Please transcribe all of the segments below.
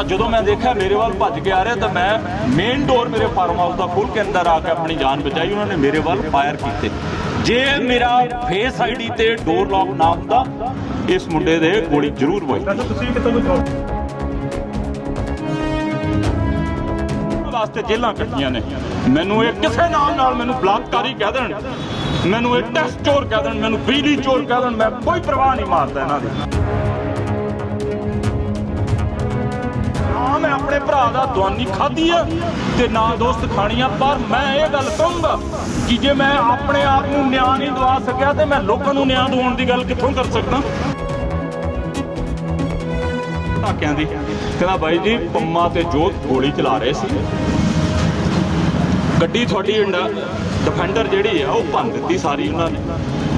ਤਾਂ ਜਦੋਂ ਮੈਂ ਦੇਖਿਆ ਮੇਰੇ ਵੱਲ ਭੱਜ ਕੇ ਆ ਰਿਹਾ ਤਾਂ ਮੈਂ ਮੇਨ ਡੋਰ ਮੇਰੇ ਫਾਰਮ ਹਾਊਸ ਦਾ ਖੋਲ ਕੇ ਅੰਦਰ ਆ ਕੇ ਆਪਣੀ ਜਾਨ ਬਚਾਈ, ਉਹਨਾਂ ਨੇ ਮੇਰੇ ਵੱਲ ਫਾਇਰ ਕੀਤੇ। ਜੇ ਮੇਰਾ ਫੇਸ ਆਈਡੀ ਤੇ ਡੋਰ ਲੌਕ ਨਾ ਹੁੰਦਾ, ਇਸ ਮੁੰਡੇ ਦੇ ਗੋਲੀ ਜ਼ਰੂਰ ਵੱਜਦੀ ਤੁਸੀਂ ਵੀ ਵਾਸਤੇ ਜੇਲਾਂ ਕੱਟੀਆਂ ਨੇ। ਮੈਨੂੰ ਇਹ ਕਿਸੇ ਨਾਮ ਨਾਲ ਮੈਨੂੰ ਬਲਾਤਕਾਰੀ ਕਹਿ ਦੇਣ। ਮੈਨੂੰ ਇਹ ਟੈਸਟ ਚੋਰ ਕਹਿ ਦੇਣ, ਮੈਨੂੰ ਬਿਜਲੀ ਚੋਰ ਕਹਿ ਦੇਣ, ਮੈਂ ਕੋਈ ਪਰਵਾਹ ਨਹੀਂ ਮਾਰਦਾ ਇਹਨਾਂ ਦੀ। ਭਰਾ ਦਾ ਦਵਾਨੀ ਖਾਧੀ ਆ ਤੇ ਨਾ ਦੋਸਤ ਖਾਣੀ ਪਰ ਮੈਂ ਇਹ ਗੱਲ ਕਹੂੰਗਾ ਕਿ ਜੇ ਮੈਂ ਆਪਣੇ ਆਪ ਨੂੰ ਨਿਆਂ ਨਹੀਂ ਦਵਾ ਸਕਿਆ ਤੇ ਮੈਂ ਲੋਕਾਂ ਨੂੰ ਨਿਆਂ ਦਿਵਾਉਣ ਦੀ ਗੱਲ ਕਿੱਥੋਂ ਕਰ ਸਕਦਾ? ਧਾਕਿਆਂ ਦੀ। ਕਹਿੰਦਾ, ਬਾਈ ਜੀ, ਪੰਮਾ ਤੇ ਜੋਤ ਗੋਲੀ ਚਲਾ ਰਹੇ ਸੀ। ਗੱਡੀ ਤੁਹਾਡੀ ਡਿਫੈਂਡਰ ਜਿਹੜੀ ਆ, ਉਹ ਭੰਨ ਦਿੱਤੀ ਸਾਰੀ ਉਹਨਾਂ ਨੇ।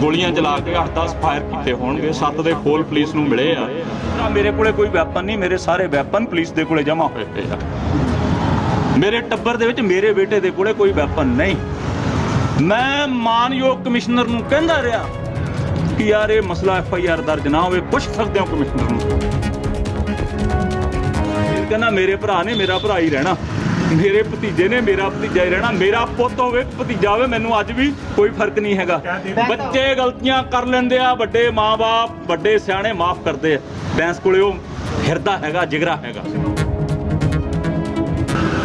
ਗੋਲੀਆਂ ਚਲਾ ਕੇ 8-10 ਫਾਇਰ ਕੀਤੇ ਹੋਣਗੇ। ਸੱਤ ਦੇ ਖੋਲ ਪੁਲਿਸ ਨੂੰ ਮਿਲੇ ਆ। ਨਾ ਮੇਰੇ ਕੋਲੇ ਕੋਈ ਵੈਪਨ ਨਹੀਂ, ਮੇਰੇ ਸਾਰੇ ਵੈਪਨ ਪੁਲਿਸ ਦੇ ਕੋਲੇ ਜਮ੍ਹਾਂ ਹੋਏ ਪਏ ਆ। ਮੇਰੇ ਟੱਬਰ ਦੇ ਵਿੱਚ ਮੇਰੇ ਬੇਟੇ ਦੇ ਕੋਲੇ ਕੋਈ ਵੈਪਨ ਨਹੀਂ। ਮੈਂ ਮਾਨਯੋਗ ਕਮਿਸ਼ਨਰ ਨੂੰ ਕਹਿੰਦਾ ਰਿਹਾ ਕਿ ਯਾਰ ਇਹ ਮਸਲਾ ਐਫ ਆਈ ਆਰ ਦਰਜ ਨਾ ਹੋਵੇ, ਪੁੱਛ ਸਕਦੇ ਹੋ ਕਮਿਸ਼ਨਰ ਨੂੰ। ਕਹਿੰਦਾ ਮੇਰੇ ਭਰਾ ਨੇ ਮੇਰਾ ਭਰਾ ਹੀ ਰਹਿਣਾ। ਮੇਰੇ ਭਤੀਜੇ ਨੇ ਮੇਰਾ ਭਤੀਜਾ ਹੀ ਰਹਿਣਾ ਮੇਰਾ ਪੁੱਤ ਹੋਵੇ ਭਤੀਜਾ ਹੋਵੇ ਮੈਨੂੰ ਅੱਜ ਵੀ ਕੋਈ ਫ਼ਰਕ ਨਹੀਂ ਹੈਗਾ। ਬੱਚੇ ਗਲਤੀਆਂ ਕਰ ਲੈਂਦੇ ਆ ਵੱਡੇ ਮਾਪੇ ਵੱਡੇ ਸਿਆਣੇ ਮਾਫ ਕਰਦੇ ਆ। ਬੈਂਸ ਕੋਲੇ ਉਹ ਹਿਰਦਾ ਹੈਗਾ ਜਿਗਰਾ ਹੈਗਾ।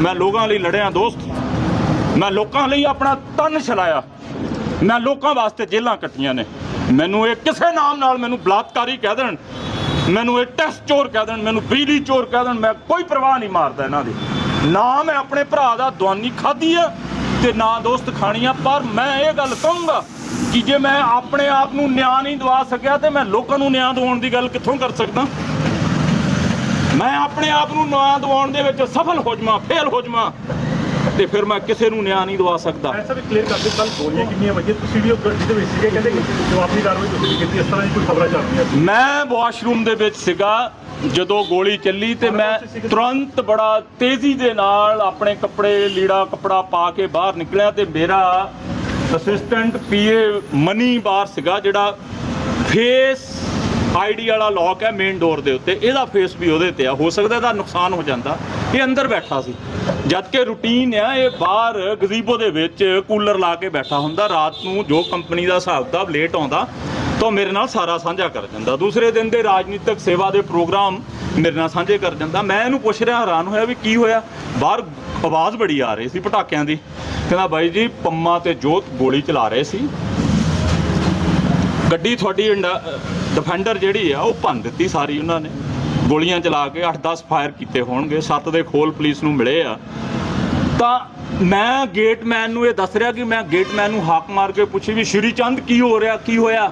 ਮੈਂ ਲੋਕਾਂ ਲਈ ਲੜਿਆ ਦੋਸਤ। ਮੈਂ ਲੋਕਾਂ ਲਈ ਆਪਣਾ ਤਨ ਛਲਾਇਆ। ਮੈਂ ਲੋਕਾਂ ਵਾਸਤੇ ਜੇਲਾਂ ਕੱਟੀਆਂ ਨੇ। ਮੈਨੂੰ ਇਹ ਕਿਸੇ ਨਾਮ ਨਾਲ ਮੈਨੂੰ ਬਲਾਤਕਾਰੀ ਕਹਿ ਦੇਣ ਮੈਨੂੰ ਇਹ ਟੈਸਟ ਚੋਰ ਕਹਿ ਦੇਣ ਮੈਨੂੰ ਬਿਜਲੀ ਚੋਰ ਕਹਿ ਦੇਣ ਮੈਂ ਕੋਈ ਪਰਵਾਹ ਨਹੀਂ ਮਾਰਦਾ ਇਹਨਾਂ ਦੀ। ਨਾ ਮੈਂ ਆਪਣੇ ਭਰਾ ਦਾ ਦਵਾਨੀ ਖਾਧੀ ਆ ਤੇ ਨਾ ਦੋਸਤ ਖਾਣੀ ਆ ਪਰ ਮੈਂ ਇਹ ਗੱਲ ਕਹੂੰਗਾ ਕਿ ਜੇ ਮੈਂ ਆਪਣੇ ਆਪ ਨੂੰ ਨਿਆਂ ਨਹੀਂ ਦਵਾ ਸਕਿਆ ਤੇ ਮੈਂ ਲੋਕਾਂ ਨੂੰ ਨਿਆਂ ਦਿਵਾਉਣ ਦੀ ਗੱਲ ਕਿੱਥੋਂ ਕਰ ਸਕਦਾ? ਮੈਂ ਆਪਣੇ ਆਪ ਨੂੰ ਨਿਆਂ ਦਿਵਾਉਣ ਦੇ ਵਿੱਚ ਸਫਲ ਹੋ ਜਾਵਾਂ ਫੇਲ ਹੋ ਜਾਵਾਂ ਤੇ ਫਿਰ ਮੈਂ ਕਿਸੇ ਨੂੰ ਨਿਆਂ ਨਹੀਂ ਦਵਾ ਸਕਦਾ। ਐਸਾ ਵੀ ਕਲੀਅਰ ਕਰ ਦਿਓ ਕੱਲ ਗੋਲੀਆਂ ਕਿੰਨੀਆਂ ਵੱਜੀਆਂ? ਤੁਸੀਂ ਵੀ ਉਹ ਗੱਡੀ ਦੇ ਵਿੱਚ ਸੀਗੇ ਕਹਿੰਦੇ ਕਿ ਜਵਾਬੀ ਕਾਰਵਾਈ ਤੁਸੀਂ ਵੀ ਕੀਤੀ ਇਸ ਤਰ੍ਹਾਂ ਦੀ ਕੋਈ ਖਬਰਾਂ ਚੱਲ ਰਹੀਆਂ ਸੀ। ਮੈਂ ਵਾਸ਼ਰੂਮ ਦੇ ਵਿੱਚ ਸੀਗਾ ਜਦੋਂ ਗੋਲੀ ਚੱਲੀ ਤੇ ਮੈਂ ਤੁਰੰਤ ਬੜਾ ਤੇਜ਼ੀ ਦੇ ਨਾਲ ਆਪਣੇ ਕੱਪੜੇ, ਲੀੜਾ ਕੱਪੜਾ ਪਾ ਕੇ ਬਾਹਰ ਨਿਕਲਿਆ ਤੇ ਮੇਰਾ ਅਸਿਸਟੈਂਟ ਪੀਏ ਮਨੀ ਬਾਰ ਸੀਗਾ, ਜਿਹੜਾ ਫੇਸ ਆਈਡੀ ਵਾਲਾ ਲੌਕ ਹੈ ਮੇਨ ਡੋਰ ਦੇ ਉੱਤੇ। ਇਹਦਾ ਫੇਸ ਵੀ ਉਹਦੇ ਤੇ ਆ। ਹੋ ਸਕਦਾ ਇਹਦਾ ਨੁਕਸਾਨ ਹੋ ਜਾਂਦਾ। ਇਹ ਅੰਦਰ ਬੈਠਾ ਸੀ। ਜਦ ਕਿ ਰੂਟੀਨ ਆ, ਇਹ ਬਾਹਰ ਗਜ਼ੀਬੋ ਦੇ ਵਿੱਚ ਕੂਲਰ ਲਾ ਕੇ ਬੈਠਾ ਹੁੰਦਾ। ਰਾਤ ਨੂੰ ਜੋ ਕੰਪਨੀ ਦਾ ਹਿਸਾਬ ਦਾ ਲੇਟ ਆਉਂਦਾ ਤਾਂ ਉਹ ਮੇਰੇ ਨਾਲ ਸਾਰਾ ਸਾਂਝਾ ਕਰ ਜਾਂਦਾ ਦੂਸਰੇ ਦਿਨ ਦੇ ਰਾਜਨੀਤਿਕ ਸੇਵਾ ਦੇ ਪ੍ਰੋਗਰਾਮ ਮੇਰੇ ਨਾਲ ਸਾਂਝੇ ਕਰ ਜਾਂਦਾ ਮੈਂ ਇਹਨੂੰ ਪੁੱਛ ਰਿਹਾ, ਹੈਰਾਨ ਹੋਇਆ ਵੀ ਕੀ ਹੋਇਆ। ਬਾਹਰ ਆਵਾਜ਼ ਬੜੀ ਆ ਰਹੀ ਸੀ ਪਟਾਕਿਆਂ ਦੀ। ਕਹਿੰਦਾ, ਬਾਈ ਜੀ, ਪੰਮਾ ਤੇ ਜੋਤ ਗੋਲੀ ਚਲਾ ਰਹੇ ਸੀ। ਗੱਡੀ ਤੁਹਾਡੀ ਡਿਫੈਂਡਰ ਜਿਹੜੀ ਆ, ਉਹ ਭੰਨ ਦਿੱਤੀ ਸਾਰੀ ਉਹਨਾਂ ਨੇ। ਗੋਲੀਆਂ ਚਲਾ ਕੇ 8-10 ਫਾਇਰ ਕੀਤੇ ਹੋਣਗੇ। ਸੱਤ ਦੇ ਖੋਲ ਪੁਲਿਸ ਨੂੰ ਮਿਲੇ ਆ। ਤਾਂ ਮੈਂ ਗੇਟਮੈਨ ਨੂੰ ਇਹ ਦੱਸ ਰਿਹਾ ਕਿ ਮੈਂ ਗੇਟਮੈਨ ਨੂੰ ਹਾਕ ਮਾਰ ਕੇ ਪੁੱਛੀ ਵੀ, ਸ਼੍ਰੀ ਚੰਦ, ਕੀ ਹੋ ਰਿਹਾ? ਕੀ ਹੋਇਆ?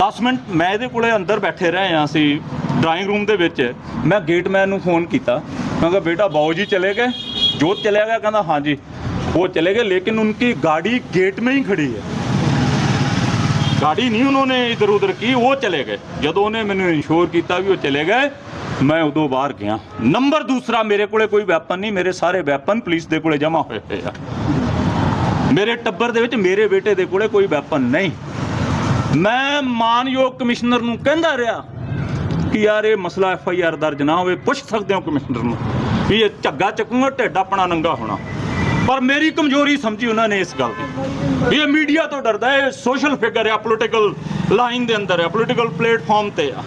10 ਮਿੰਟ ਮੈਂ ਇਹਦੇ ਕੋਲੇ ਅੰਦਰ ਬੈਠੇ ਰਹੇ ਆ ਅਸੀਂ ਡਰਾਇੰਗ ਰੂਮ ਦੇ ਵਿੱਚ ਮੈਂ ਗੇਟਮੈਨ ਨੂੰ ਫੋਨ ਕੀਤਾ ਮੈਂ ਕਿਹਾ ਬੇਟਾ ਬਾਊ ਜੀ ਚਲੇ ਗਏ ਜੋਤ ਚਲਿਆ ਗਿਆ ਕਹਿੰਦਾ ਹਾਂਜੀ वो चले गए लेकिन उनकी गाड़ी गेट में ही खड़ी है ਗਾੜੀ ਨਹੀਂ ਉਹਨਾਂ ਨੇ ਇਧਰ ਉਧਰ ਕੀ ਉਹ ਚਲੇ ਗਏ ਜਦੋਂ ਉਹਨੇ ਮੈਨੂੰ ਇਨਸ਼ੋਰ ਕੀਤਾ ਵੀ ਉਹ ਚਲੇ ਗਏ ਮੈਂ ਉਦੋਂ ਬਾਹਰ ਗਿਆ ਨੰਬਰ ਦੂਸਰਾ ਮੇਰੇ ਕੋਲੇ ਕੋਈ ਵੈਪਨ ਨਹੀਂ ਮੇਰੇ ਸਾਰੇ ਵੈਪਨ ਪੁਲਿਸ ਦੇ ਕੋਲੇ ਜਮ੍ਹਾਂ ਹੋਏ ਪਏ ਆ ਮੇਰੇ ਟੱਬਰ ਦੇ ਵਿੱਚ ਮੇਰੇ ਬੇਟੇ ਦੇ ਕੋਲੇ ਕੋਈ ਵੈਪਨ ਨਹੀਂ ਮੈਂ ਮਾਨਯੋਗ ਕਮਿਸ਼ਨਰ ਨੂੰ ਕਹਿੰਦਾ ਰਿਹਾ ਕਿ ਯਾਰ ਇਹ ਮਸਲਾ ਐਫ ਆਈ ਆਰ ਦਰਜ ਨਾ ਹੋਵੇ, ਪੁੱਛ ਸਕਦੇ ਹੋ ਕਮਿਸ਼ਨਰ ਨੂੰ ਵੀ ਇਹ ਝੱਗਾ ਚੱਕੂਗਾ, ਢਿੱਡ ਆਪਣਾ ਨੰਗਾ ਹੋਣਾ। ਪਰ ਮੇਰੀ ਕਮਜ਼ੋਰੀ ਸਮਝੀ ਉਹਨਾਂ ਨੇ ਇਸ ਗੱਲ ਦੀ। ਵੀ ਇਹ ਮੀਡੀਆ ਤੋਂ ਡਰਦਾ ਹੈ ਸੋਸ਼ਲ ਫਿਗਰ ਹੈ ਪੋਲੀਟੀਕਲ ਲਾਈਨ ਦੇ ਅੰਦਰ ਹੈ ਪੋਲੀਟੀਕਲ ਪਲੇਟਫਾਰਮ ਤੇ ਆ।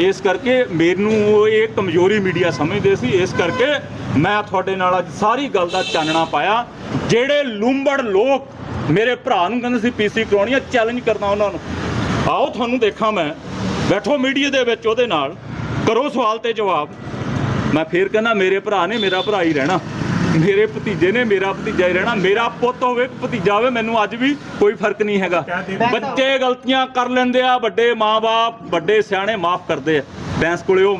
ਇਸ ਕਰਕੇ ਮੈਨੂੰ ਉਹ ਇਹ ਕਮਜ਼ੋਰੀ ਮੀਡੀਆ ਸਮਝਦੇ ਸੀ, ਇਸ ਕਰਕੇ ਮੈਂ ਤੁਹਾਡੇ ਨਾਲ ਅੱਜ ਸਾਰੀ ਗੱਲ ਦਾ ਚਾਨਣਾ ਪਾਇਆ। ਜਿਹੜੇ ਲੂੰਬੜ ਲੋਕ ਮੇਰੇ ਭਰਾ ਨੂੰ ਕਹਿੰਦੇ ਸੀ ਪੀਸੀ ਕਰਾਉਣੀ ਆ ਚੈਲੰਜ ਕਰਨਾ ਉਹਨਾਂ ਨੂੰ। ਆਓ ਤੁਹਾਨੂੰ ਦੇਖਾਂ ਮੈਂ। ਬੈਠੋ ਮੀਡੀਆ ਦੇ ਵਿੱਚ ਉਹਦੇ ਨਾਲ। ਕਰੋ ਸਵਾਲ ਤੇ ਜਵਾਬ। ਮੈਂ ਫੇਰ ਕਹਿੰਦਾ ਮੇਰੇ ਭਰਾ ਨੇ ਮੇਰਾ ਭਰਾ ਹੀ ਰਹਿਣਾ। ਮੇਰੇ ਭਤੀਜੇ ਨੇ ਮੇਰਾ ਭਤੀਜਾ ਹੀ ਰਹਿਣਾ। ਮੇਰਾ ਪੁੱਤ ਹੋਵੇ ਭਤੀਜਾ ਹੋਵੇ ਮੈਨੂੰ ਅੱਜ ਵੀ ਕੋਈ ਫ਼ਰਕ ਨਹੀਂ ਹੈਗਾ। ਬੱਚੇ ਗਲਤੀਆਂ ਕਰ ਲੈਂਦੇ ਆ ਵੱਡੇ ਮਾਪੇ ਵੱਡੇ ਸਿਆਣੇ ਮਾਫ ਕਰਦੇ ਆ। ਬੈਂਸ ਕੋਲੇ ਉਹ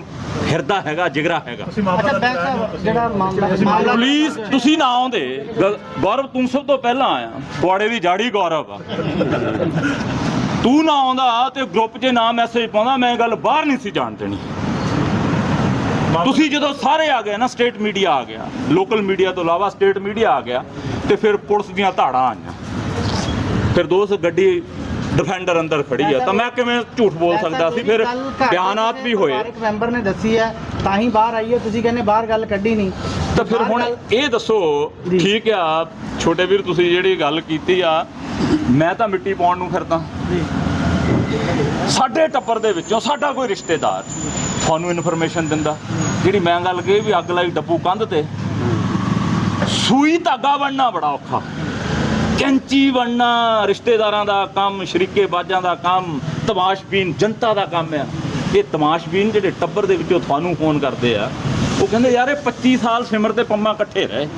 ਹਿਰਦਾ ਹੈਗਾ ਜਿਗਰਾ ਹੈਗਾ। ਤੁਸੀਂ ਮਾਮਲਾ ਅੱਛਾ ਦਰਜ ਬੈਂਕ ਕਰਾਇਆ ਸਾਹਿਬ ਜਿਹੜਾ ਮਾਮਲਾ ਤੁਸੀਂ ਮਾਮਲਾ ਪੁਲਿਸ ਤੁਸੀਂ ਨਾ ਆਉਂਦੇ। ਗ- ਗੌਰਵ ਤੂੰ ਸਭ ਤੋਂ ਪਹਿਲਾਂ ਆਇਆ। ਪੁਆੜੇ ਦੀ ਜਾੜੀ ਗੌਰਵ ਆ। ਤੂੰ ਨਾ ਆਉਂਦਾ ਤੇ ਗਰੁੱਪ 'ਚ ਨਾ ਮੈਸੇਜ ਪਾਉਂਦਾ ਮੈਂ ਗੱਲ ਬਾਹਰ ਨਹੀਂ ਸੀ ਜਾਣ ਦੇਣੀ। ਤੁਸੀਂ ਜਦੋਂ ਸਾਰੇ ਆ ਗਏ ਨਾ ਸਟੇਟ ਮੀਡੀਆ ਆ ਗਿਆ। ਲੋਕਲ ਮੀਡੀਆ ਤੋਂ ਇਲਾਵਾ ਸਟੇਟ ਮੀਡੀਆ ਆ ਗਿਆ। ਤੇ ਫਿਰ ਪੁਲਿਸ ਦੀਆਂ ਧਾੜਾਂ ਆਈਆਂ। ਫਿਰ ਦੋਸਤ ਗੱਡੀ ਡਿਫੈਂਡਰ ਅੰਦਰ ਖੜੀ ਆ। ਤਾਂ ਮੈਂ ਕਿਵੇਂ ਝੂਠ ਬੋਲ ਸਕਦਾ ਸੀ? ਫਿਰ ਬਿਆਨਾਤ ਵੀ ਹੋਏ। ਇੱਕ ਮੈਂਬਰ ਨੇ ਦੱਸੀ ਹੈ ਤਾਂ ਹੀ ਬਾਹਰ ਆਈ ਹੈ। ਤੁਸੀਂ ਕਹਿੰਦੇ ਬਾਹਰ ਗੱਲ ਕੱਢੀ ਨਹੀਂ। ਤਾਂ ਫਿਰ ਹੁਣ ਇਹ ਦੱਸੋ। ਠੀਕ ਆ ਛੋਟੇ ਵੀਰ ਤੁਸੀਂ ਜਿਹੜੀ ਗੱਲ ਕੀਤੀ ਆ ਮੈਂ ਤਾਂ ਮਿੱਟੀ ਪਾਉਣ ਨੂੰ ਫਿਰਦਾ। ਸਾਡੇ ਟੱਬਰ ਦੇ ਵਿੱਚੋਂ ਸਾਡਾ ਕੋਈ ਰਿਸ਼ਤੇਦਾਰ ਤੁਹਾਨੂੰ ਇਨਫੋਰਮੇਸ਼ਨ ਦਿੰਦਾ। ਜਿਹੜੀ ਮੈਂ ਗੱਲ ਕਹੀ ਵੀ ਅੱਗ ਲਾਈ ਡੱਬੂ ਕੰਧ ਤੇ। ਸੂਈ ਧਾਗਾ ਬਣਨਾ ਬੜਾ ਔਖਾ। ਕੈਂਚੀ ਬਣਨਾ, ਰਿਸ਼ਤੇਦਾਰਾਂ ਦਾ ਕੰਮ, ਸ਼ਰੀਕੇ ਬਾਜਾਂ ਦਾ ਕੰਮ, ਤਮਾਸ਼ਬੀਨ ਜਨਤਾ ਦਾ ਕੰਮ ਆ। ਇਹ ਤਮਾਸ਼ਬੀਨ ਜਿਹੜੇ ਟੱਬਰ ਦੇ ਵਿੱਚੋਂ ਤੁਹਾਨੂੰ ਫੋਨ ਕਰਦੇ ਆ, ਉਹ ਕਹਿੰਦੇ, ਯਾਰ, ਇਹ 25 ਸਾਲ ਸਿਮਰ ਤੇ ਪੰਮਾ ਇਕੱਠੇ ਰਹੇ।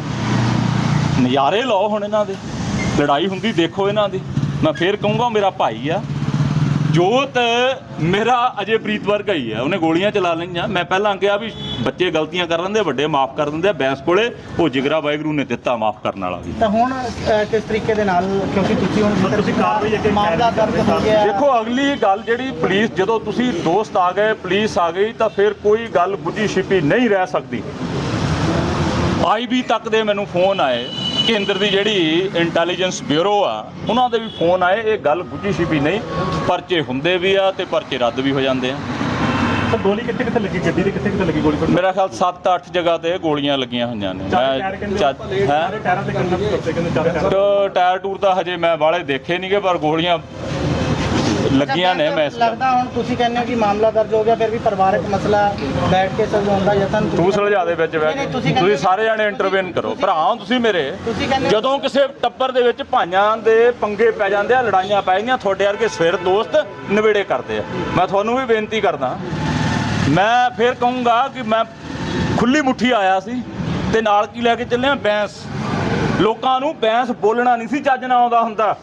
ਨਜ਼ਾਰੇ ਲਓ ਹੁਣ ਇਹਨਾਂ ਦੇ। ਲੜਾਈ ਹੁੰਦੀ ਦੇਖੋ ਇਹਨਾਂ ਦੀ। ਮੈਂ ਫੇਰ ਕਹੂੰਗਾ, ਮੇਰਾ ਭਾਈ ਆ ਜੋਤ ਮੇਰਾ ਅਜੇ ਪ੍ਰੀਤ ਵਰਗਾ ਹੀ ਆ ਉਹਨੇ ਗੋਲੀਆਂ ਚਲਾ ਲਈਆਂ। ਮੈਂ ਪਹਿਲਾਂ ਕਿਹਾ ਵੀ ਬੱਚੇ ਗਲਤੀਆਂ ਕਰ ਲੈਂਦੇ ਵੱਡੇ ਮਾਫ ਕਰ ਦਿੰਦੇ ਆ ਬੈਂਸ ਕੋਲੇ ਉਹ ਜਿਗਰਾ ਵਾਹਿਗੁਰੂ ਨੇ ਦਿੱਤਾ ਮਾਫ ਕਰਨ ਵਾਲਾ ਵੀ। ਤਾਂ ਹੁਣ ਅਹ, ਕਿਸ ਤਰੀਕੇ ਦੇ ਨਾਲ ਕਿਉਂਕਿ ਤੁਸੀਂ ਹੁਣ ਤੁਸੀਂ ਕਾਰਵਾਈ ਅੱਗੇ ਮਾਮਲਾ ਦਰਜ ਹੋ ਗਿਆ। ਦੇਖੋ ਅਗਲੀ ਗੱਲ ਜਿਹੜੀ ਪੁਲਿਸ ਜਦੋਂ ਤੁਸੀਂ ਦੋਸਤ ਆ ਗਏ ਪੁਲਿਸ ਆ ਗਈ ਤਾਂ ਫਿਰ ਕੋਈ ਗੱਲ ਗੁੱਜੀ ਛਿਪੀ ਨਹੀਂ ਰਹਿ ਸਕਦੀ। ਆਈਬੀ ਤੱਕ ਦੇ ਮੈਨੂੰ ਫੋਨ ਆਏ। ਕੇਂਦਰ ਦੀ ਜਿਹੜੀ ਇੰਟੈਲੀਜੈਂਸ ਬਿਊਰੋ ਆ ਉਹਨਾਂ ਦੇ ਵੀ ਫੋਨ ਆਏ ਇਹ ਗੱਲ ਗੁੱਜੀ ਛਿਪੀ ਨਹੀਂ ਪਰਚੇ ਹੁੰਦੇ ਵੀ ਆ ਤੇ ਪਰਚੇ ਰੱਦ ਵੀ ਹੋ ਜਾਂਦੇ ਆ। ਸਰ ਗੋਲੀ ਕਿੱਥੇ ਕਿੱਥੇ ਲੱਗੀ? ਗੱਡੀ ਦੇ ਕਿੱਥੇ ਕਿੱਥੇ ਲੱਗੀ ਗੋਲੀ ਮੇਰਾ ਖਿਆਲ 7-8 ਜਗ੍ਹਾ ਤੇ ਗੋਲੀਆਂ ਲੱਗੀਆਂ ਹੋਈਆਂ ਨੇ। ਚਾਰੇ ਟਾਇਰ ਤੇ ਕੰਨਾਂ ਤੇ ਕਹਿੰਦੇ ਚਾਰੇ ਟਾਇਰ ਟੂਰ ਤਾਂ ਹਜੇ ਮੈਂ ਵਾਲੇ ਦੇਖੇ ਨਹੀਂਗੇ ਪਰ ਗੋਲੀਆਂ ਲੱਗੀਆਂ ਨੇ ਮੈਂ ਲੱਗਦਾ ਹੁਣ ਤੁਸੀਂ ਕਹਿੰਦੇ ਹੋ ਕਿ ਮਾਮਲਾ ਦਰਜ ਹੋ ਗਿਆ ਫਿਰ ਵੀ ਪਰਿਵਾਰਕ ਮਸਲਾ ਬੈਠ ਕੇ ਸੁਲਝਾਉਣ ਦਾ ਯਤਨ ਤੂੰ ਸੁਲਝਾ ਦੇ ਵਿੱਚ ਨਹੀਂ, ਕੇ। ਤੁਸੀਂ ਸਾਰੇ ਜਾਣੇ ਇੰਟਰਵੈਨ ਕਰੋ। ਭਰਾ ਹੋ ਤੁਸੀਂ ਮੇਰੇ। ਜਦੋਂ ਕਿਸੇ ਟੱਬਰ ਦੇ ਵਿੱਚ ਭਾਈਆਂ ਦੇ ਪੰਗੇ ਪੈ ਜਾਂਦੇ ਆ ਲੜਾਈਆਂ ਪੈ ਜਾਂਦੀਆਂ ਤੁਹਾਡੇ ਵਰਗੇ ਸਵੇਰ ਦੋਸਤ ਨਵੇੜੇ ਕਰਦੇ ਆ। ਮੈਂ ਤੁਹਾਨੂੰ ਵੀ ਬੇਨਤੀ ਕਰਦਾ। ਮੈਂ ਫਿਰ ਕਹੂੰਗਾ ਕਿ ਮੈਂ ਖੁੱਲੀ ਮੁੱਠੀ ਆਇਆ ਸੀ ਤੇ ਨਾਲ ਕੀ ਲੈ ਕੇ ਚੱਲਿਆ ਬੈਂਸ ਲੋਕਾਂ ਨੂੰ ਬੈਂਸ ਬੋਲਣਾ ਨਹੀਂ ਸੀ ਚੱਜ ਨਾਲ ਆਉਂਦਾ ਹੁੰਦਾ।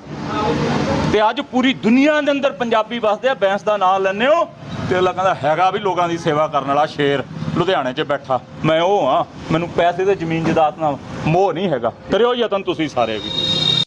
ਤੇ ਅੱਜ ਪੂਰੀ ਦੁਨੀਆ ਦੇ ਅੰਦਰ ਪੰਜਾਬੀ ਵਸਦੇ ਆ, ਬੈਂਸ ਦਾ ਨਾਮ ਲੈਂਦੇ ਹੋ ਤੇ ਅਗਲਾ ਕਹਿੰਦਾ ਹੈਗਾ ਵੀ ਲੋਕਾਂ ਦੀ ਸੇਵਾ ਕਰਨ ਵਾਲਾ ਸ਼ੇਰ ਲੁਧਿਆਣੇ 'ਚ ਬੈਠਾ। ਮੈਂ ਉਹ ਹਾਂ, ਮੈਨੂੰ ਪੈਸੇ ਤੇ ਜ਼ਮੀਨ ਜਾਇਦਾਦ ਨਾਲ ਮੋਹ ਨਹੀਂ ਹੈਗਾ। ਕਰਿਓ ਯਤਨ ਤੁਸੀਂ ਸਾਰੇ ਵੀ।